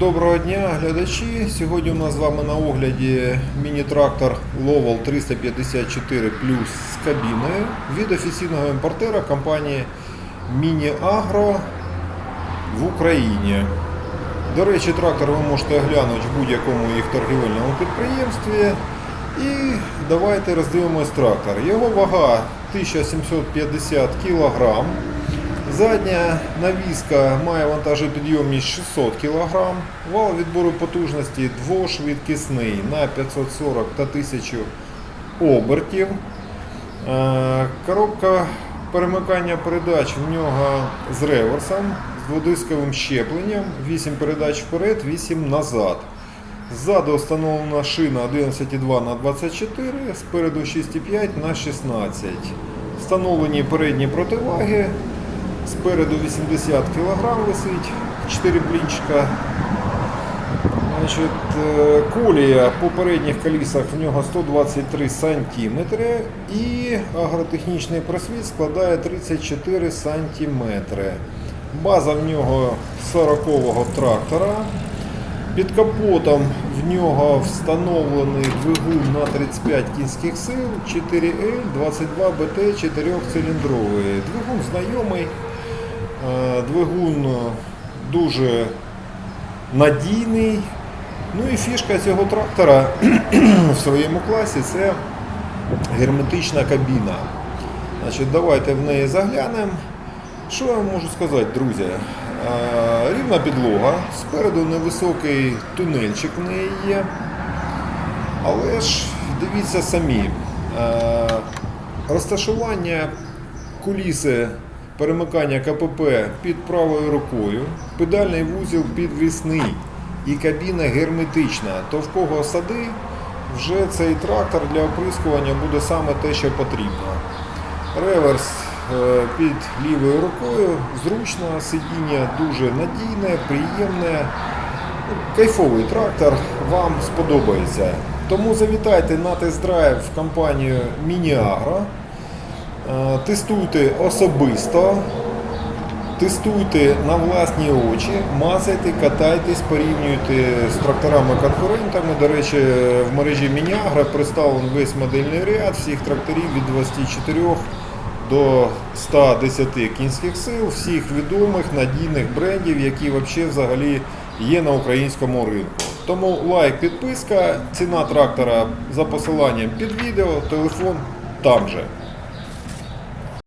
Доброго дня, глядачі. Сьогодні у нас з вами на огляді міні-трактор Lowell 354 Plus з кабіною від офіційного імпортера компанії Міні Агро в Україні. До речі, трактор ви можете оглянути в будь-якому їх торгівельному підприємстві. І давайте роздивимось трактор. Його вага 1750 кг. Задня навіска має вантажопідйомність 600 кг, вал відбору потужності двошвидкісний на 540 та 1000 обертів. Е, Коробка перемикання передач в нього з реверсом, з дводисковим щепленням, 8 передач вперед, 8 назад. Ззаду встановлена шина 11,2 на 24, спереду 6,5 на 16. Встановлені передні противаги. Спереду 80 кг висить, 4 блінчика. Значить, е, колія по передніх колісах в нього 123 см і агротехнічний просвіт складає 34 см. База в нього 40-го трактора. Під капотом в нього встановлений двигун на 35 кінських сил 4L 22 BT 4-циліндровий. Двигун знайомий. Е, Двигун дуже надійний. Ну і фішка цього трактора в своєму класі це герметична кабіна. Значить, Давайте в неї заглянемо. Що я можу сказати, друзі? Е, Рівна підлога, спереду невисокий тунельчик в неї є. Але ж дивіться самі. Е, Розташування куліси перемикання КПП під правою рукою, педальний вузол підвісний і кабіна герметична. То в кого сади, вже цей трактор для оприскування буде саме те, що потрібно. Реверс е, під лівою рукою, зручно, сидіння дуже надійне, приємне. Кайфовий трактор вам сподобається. Тому завітайте на тест-драйв в компанію Мініагро. Е, Тестуйте особисто, тестуйте на власні очі, мацайте, катайтесь, порівнюйте з тракторами-конкурентами. До речі, в мережі Мініагро представлений весь модельний ряд всіх тракторів від 24 до 110 кінських сил, всіх відомих надійних брендів, які взагалі є на українському ринку. Тому лайк, підписка, ціна трактора за посиланням під відео, телефон там же.